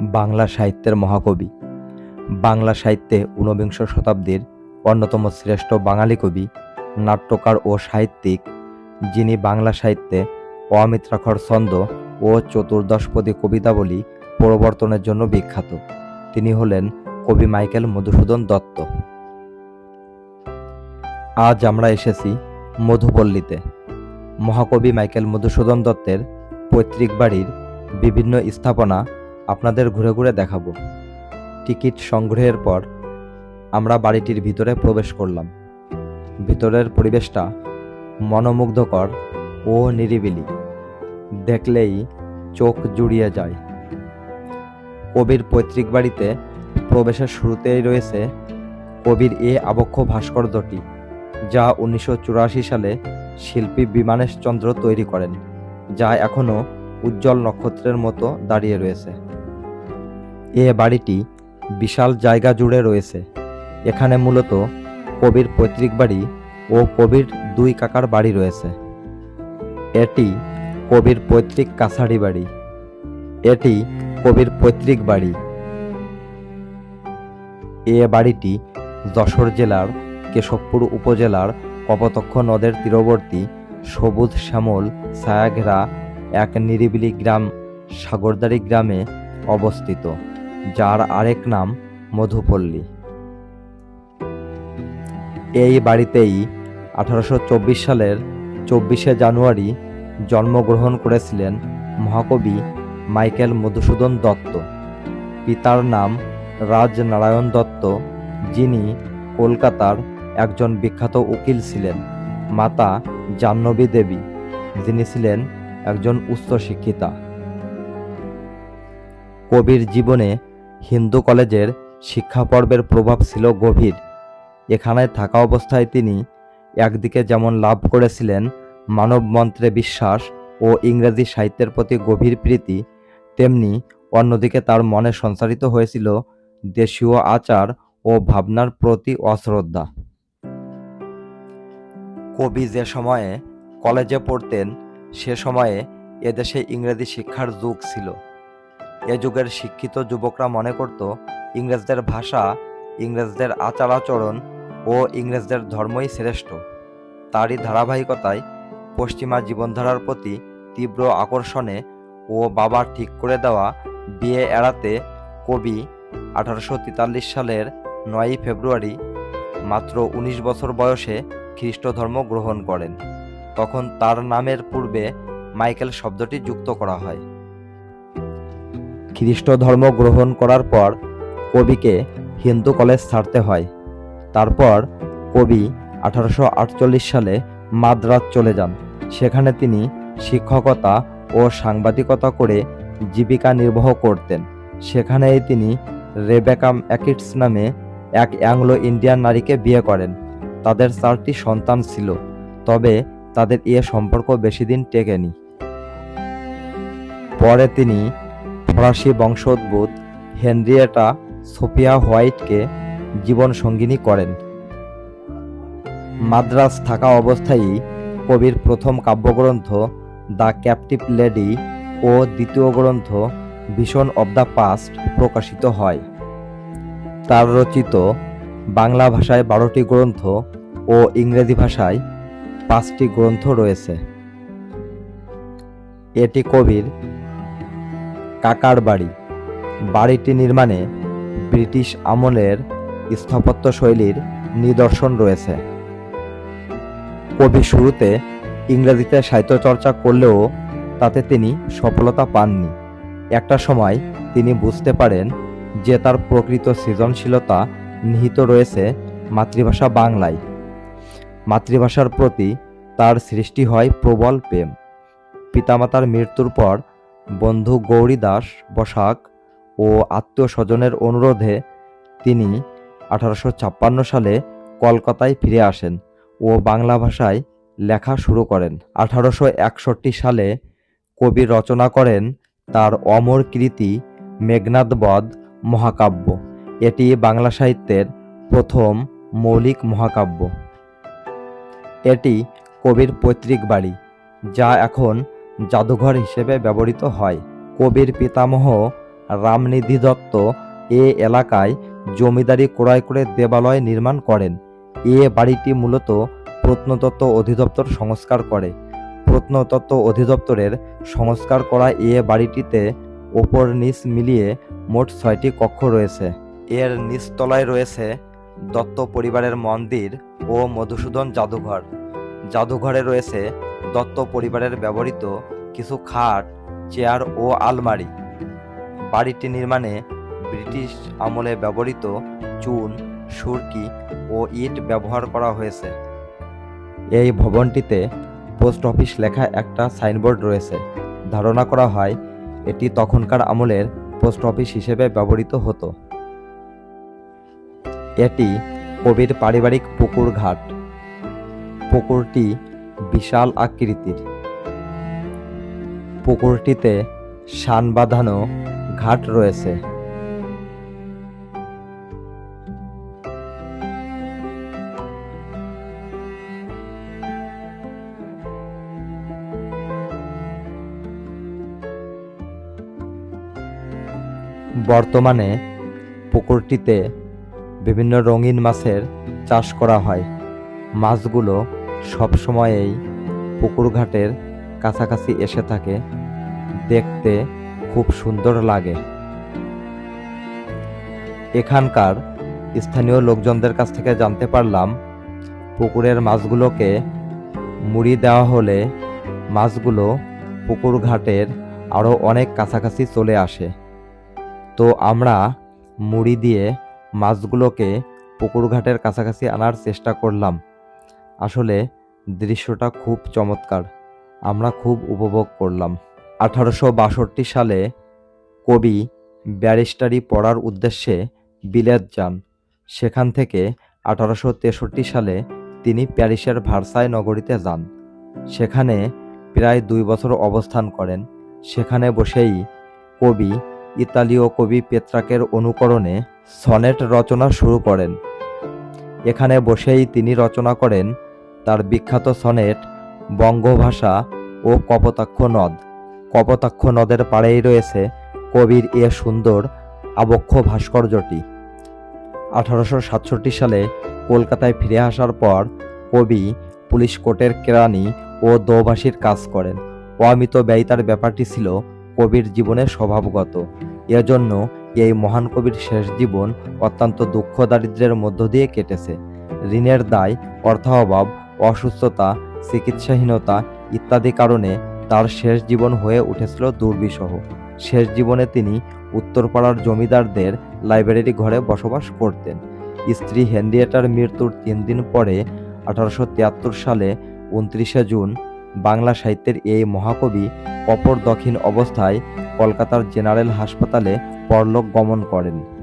বাংলা সাহিত্যের মহাকবি। বাংলা সাহিত্যে ঊনবিংশ শতাব্দীর অন্যতম শ্রেষ্ঠ বাঙালি কবি, নাট্যকার ও সাহিত্যিক, যিনি বাংলা সাহিত্যে অমিত্রাক্ষর ছন্দ ও চতুর্দশপদী কবিতাবলী প্রবর্তনের জন্য বিখ্যাত। তিনি হলেন কবি মাইকেল মধুসূদন দত্ত। আজ আমরা এসেছি মধুপল্লীতে। মহাকবি মাইকেল মধুসূদন দত্তের পৈতৃক বাড়ির বিভিন্ন স্থাপনা আপনাদের ঘুরে ঘুরে দেখাবো। টিকিট সংগ্রহের পর আমরা বাড়িটির ভিতরে প্রবেশ করলাম। ভিতরের পরিবেশটা মনোমুগ্ধকর ও নিরিবিলি। দেখলেই চোখ জুড়িয়ে যায়। কবির পৈতৃক বাড়িতে প্রবেশের শুরুতেই রয়েছে কবির এ আবক্ষ ভাস্কর্যটি, যা উনিশশো চুরাশি সালে শিল্পী বিমানেশ চন্দ্র তৈরি করেন, যা এখনও উজ্জ্বল নক্ষত্রের মতো দাঁড়িয়ে রয়েছে। এ বাড়িটি বিশাল জায়গা জুড়ে রয়েছে। এখানে মূলত কবির পৈতৃক বাড়ি ও কবির দুই কাকার বাড়ি রয়েছে। এটি কবির পৈতৃক কাছাড়ি বাড়ি। এটি কবির পৈতৃক বাড়ি। এ বাড়িটি যশোর জেলার কেশবপুর উপজেলার কপতক্ষ নদের তীরবর্তী সবুজ শ্যামল ছায়াঘেরা এক নিরিবিলি গ্রাম সাগরদারি গ্রামে অবস্থিত। যার আরেক নাম মধুপল্লী। এই বাড়িতেই আঠারোশো চব্বিশ সালের চব্বিশে জানুয়ারি জন্মগ্রহণ করেছিলেন মহাকবি মাইকেল মধুসূদন দত্ত। পিতার নাম রাজনারায়ণ দত্ত, যিনি কলকাতার একজন বিখ্যাত উকিল ছিলেন, মাতা জাহ্নবী দেবী, যিনি ছিলেন একজন উচ্চশিক্ষিতা। কবির জীবনে হিন্দু কলেজের শিক্ষা পর্বের প্রভাব ছিল গভীর। এখানে থাকা অবস্থায় তিনি একদিকে যেমন লাভ করেছিলেন মানব মন্ত্রে বিশ্বাস ও ইংরেজি সাহিত্যের প্রতি গভীর প্রীতি, তেমনি অন্যদিকে তার মনে সঞ্চারিত হয়েছিল দেশীয় আচার ও ভাবনার প্রতি অশ্রদ্ধা। কবি যে সময়ে কলেজে পড়তেন, সে সময়ে এদেশে ইংরেজি শিক্ষার যুগ ছিল। এ যুগের শিক্ষিত যুবকরা মনে করত, ইংরেজদের ভাষা, ইংরেজদের আচার আচরণ ও ইংরেজদের ধর্মই শ্রেষ্ঠ। তারই ধারাবাহিকতায় পশ্চিমা জীবনধারার প্রতি তীব্র আকর্ষণে ও বাবার ঠিক করে দেওয়া বিয়ে এড়াতে কবি আঠারোশো তেতাল্লিশ সালের নয়ই ফেব্রুয়ারি মাত্র ১৯ বছর বয়সে খ্রিস্ট ধর্ম গ্রহণ করেন। তখন তার নামের পূর্বে মাইকেল শব্দটি যুক্ত করা হয়। খ্রিস্ট ধর্ম গ্রহণ করার পর কবিকে হিন্দু কলেজ ছাড়তে হয়। তারপর কবি আঠারোশো আটচল্লিশ সালে মাদ্রাজ চলে যান। সেখানে তিনি শিক্ষকতা ও সাংবাদিকতা করে জীবিকা নির্বাহ করতেন। সেখানেই তিনি রেবেকাম অ্যাকিটস নামে এক অ্যাংলো ইন্ডিয়ান নারীকে বিয়ে করেন। তাদের চারটি সন্তান ছিল, তবে তাদের এ সম্পর্ক বেশি দিন টেকেনি। পরে তিনি ফরাসি বংশোদ্ভূত হেনরিয়েটা সোফিয়া হোয়াইটকে জীবন সঙ্গিনী করেন। মাদ্রাজ থাকা অবস্থায়ই কবির প্রথম কাব্যগ্রন্থ দ্য ক্যাপটিভ লেডি ও দ্বিতীয় গ্রন্থ ভিশন অব দ্য পাস্ট প্রকাশিত হয়। তার রচিত বাংলা ভাষায় বারোটি গ্রন্থ ও ইংরেজি ভাষায় পাঁচটি গ্রন্থ রয়েছে। এটি কবির কাকার বাড়ি। বাড়িটি নির্মাণে ব্রিটিশ আমলের স্থাপত্য শৈলীর নিদর্শন রয়েছে। কবি শুরুতে ইংরেজিতে সাহিত্য চর্চা করলেও তাতে তিনি সফলতা পাননি। একটা সময় তিনি বুঝতে পারেন যে তার প্রকৃত সৃজনশীলতা নিহিত রয়েছে মাতৃভাষা বাংলায়। মাতৃভাষার প্রতি তার সৃষ্টি হয় প্রবল প্রেম। পিতামাতার মৃত্যুর পর বন্ধু গৌরী দাস বসাক ও আত্মীয় স্বজনের অনুরোধে তিনি আঠারোশো ছাপ্পান্ন সালে কলকাতায় ফিরে আসেন ও বাংলা ভাষায় লেখা শুরু করেন। আঠারোশো একষট্টি সালে কবি রচনা করেন তার অমর কৃতি মেঘনাদবধ মহাকাব্য। এটি বাংলা সাহিত্যের প্রথম মৌলিক মহাকাব্য। এটি কবির পৈতৃক বাড়ি, যা এখন জাদুঘর হিসেবে ব্যবহৃত হয়। কবির পিতামহ রামনিধি দত্ত এ এলাকায় জমিদারি ক্রয় করে দেবালয় নির্মাণ করেন। এ বাড়িটি মূলত প্রত্নতত্ত্ব অধিদপ্তর সংস্কার করে। প্রত্নতত্ত্ব অধিদপ্তরের সংস্কার করা এ বাড়িটিতে ওপর নিচ মিলিয়ে মোট ছয়টি কক্ষ রয়েছে। এর নিচতলায় রয়েছে দত্ত পরিবারের মন্দির ও মধুসূদন জাদুঘর। জাদুঘরে রয়েছে দত্ত পরিবারের ব্যবহৃত কিছু খাট, চেয়ার ও আলমারি। বাড়িটি নির্মাণে ব্রিটিশ আমলে ব্যবহৃত চুন, সুরকি ও ইট ব্যবহার করা হয়েছে। এই ভবনটিতে পোস্ট অফিস লেখা একটা সাইনবোর্ড রয়েছে। ধারণা করা হয়, এটি তখনকার আমলের পোস্ট অফিস হিসেবে ব্যবহৃত হতো। এটি কবির পারিবারিক পুকুর ঘাট। পুকুরটি বিশাল আকৃতির। পুকুরটিতে শান বাঁধানো ঘাট রয়েছে। বর্তমানে পুকুরটিতে বিভিন্ন রঙিন মাছের চাষ করা হয়। মাছগুলো সবসময়েই পুকুর ঘাটের কাছাকাছি এসে থাকে। দেখতে খুব সুন্দর লাগে। এখানকার স্থানীয় লোকজনদের কাছ থেকে জানতে পারলাম, পুকুরের মাছগুলোকে মুড়ি দেওয়া হলে মাছগুলো পুকুর ঘাটের আরও অনেক কাছাকাছি চলে আসে। তো আমরা মুড়ি দিয়ে মাছগুলোকে পুকুর ঘাটের কাছাকাছি আনার চেষ্টা করলাম। আসলে দৃশ্যটা খুব চমৎকার। আমরা খুব উপভোগ করলাম। আঠারোশো বাষট্টি সালে কবি ব্যারিস্টারি পড়ার উদ্দেশ্যে বিলেত যান। সেখান থেকে আঠারোশো তেষট্টি সালে তিনি প্যারিসের ভার্সাই নগরীতে যান। সেখানে প্রায় দুই বছর অবস্থান করেন। সেখানে বসেই কবি ইতালীয় কবি পেত্রাকের অনুকরণে সনেট রচনা শুরু করেন। এখানে বসেই তিনি রচনা করেন তার বিখ্যাত সনেট, বঙ্গভাষা ও কপোতাক্ষ নদ। কপোতাক্ষ নদের পাড়েই রয়েছে কবির এ সুন্দর আবক্ষ ভাস্কর্যটি। আঠারোশো সাতষট্টি সালে কলকাতায় ফিরে আসার পর কবি পুলিশ কোর্টের কেরানি ও দোভাষীর কাজ করেন। অমিত ব্যয়িতার ব্যাপারটি ছিল কবির জীবনে স্বভাবগত। এজন্য এই মহান কবির শেষ জীবন অত্যন্ত দুঃখ দারিদ্র্যের মধ্য দিয়ে কেটেছে। ঋণের দায়, অর্থাভাব অসুস্থতা, চিকিৎসাহীনতা ইত্যাদি কারণে তার শেষ জীবন হয়ে উঠেছিল দুর্বিষহ। শেষ জীবনে তিনি উত্তরপাড়ার জমিদারদের লাইব্রেরি ঘরে বসবাস করতেন। স্ত্রী হেনরিয়েটার মৃত্যুর তিন দিন পরে আঠারোশো তিয়াত্তর সালে উনত্রিশে জুন বাংলা সাহিত্যের এই মহাকবি অপর দক্ষিণ অবস্থায় কলকাতার জেনারেল হাসপাতালে পরলোক গমন করেন।